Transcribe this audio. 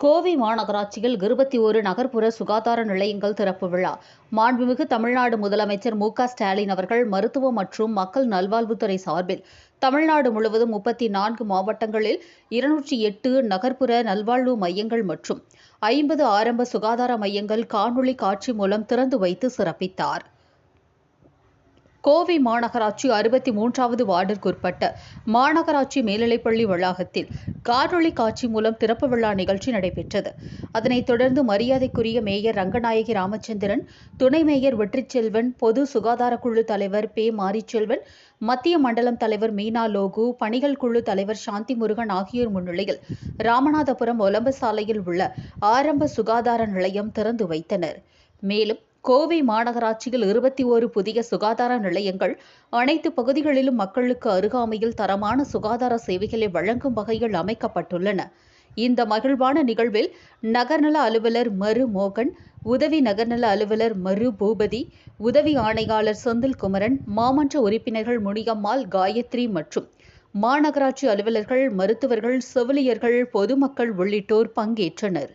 கோவை மாநகராட்சியில் இருபத்தி ஒரு நகர்ப்புற சுகாதார நிலையங்கள் திறப்பு விழா. மாண்புமிகு தமிழ்நாடு முதலமைச்சர் மு ஸ்டாலின் அவர்கள் மருத்துவ மற்றும் மக்கள் நல்வாழ்வுத்துறை சார்பில் தமிழ்நாடு முழுவதும் முப்பத்தி நான்கு மாவட்டங்களில் இருநூற்றி எட்டு நகர்ப்புற நல்வாழ்வு மையங்கள் மற்றும் ஐம்பது ஆரம்ப சுகாதார மையங்கள் காணொலி காட்சி மூலம் திறந்து வைத்து சிறப்பித்தார். கோவை மாநகராட்சி அறுபத்தி மூன்றாவது வார்டிற்குட்பட்ட மாநகராட்சி மேல்நிலைப்பள்ளி வளாகத்தில் காணொலி காட்சி மூலம் திறப்பு விழா நிகழ்ச்சி நடைபெற்றது. அதனைத் தொடர்ந்து மரியாதைக்குரிய மேயர் ரங்கநாயகி ராமச்சந்திரன் துணை மேயர் வெற்றிச்செல்வன் பொது சுகாதாரக்குழு தலைவர் பே மாரிச்செல்வன் மத்திய மண்டலம் தலைவர் மீனா லோகு பணிகள் குழு தலைவர் சாந்தி முருகன் ஆகியோர் முன்னிலையில் ராமநாதபுரம் ஒலம்ப சாலையில் உள்ள ஆரம்ப சுகாதார நிலையம் திறந்து வைத்தனர். மேலும் கோவை மாநகராட்சியில் இருபத்தி ஓரு புதிய சுகாதார நிலையங்கள் அனைத்து பகுதிகளிலும் மக்களுக்கு அருகாமையில் தரமான சுகாதார சேவைகளை வழங்கும் வகையில் அமைக்கப்பட்டுள்ளன. இந்த மகிழ்வான நிகழ்வில் நகர்நல அலுவலர் மரு மோகன் உதவி நகர்நல அலுவலர் மரு பூபதி உதவி ஆணையாளர் செந்தில் குமரன் மாமன்ற உறுப்பினர்கள் முனியம்மாள் காயத்ரி மற்றும் மாநகராட்சி அலுவலர்கள் மருத்துவர்கள் செவிலியர்கள் பொதுமக்கள் உள்ளிட்டோர் பங்கேற்றனர்.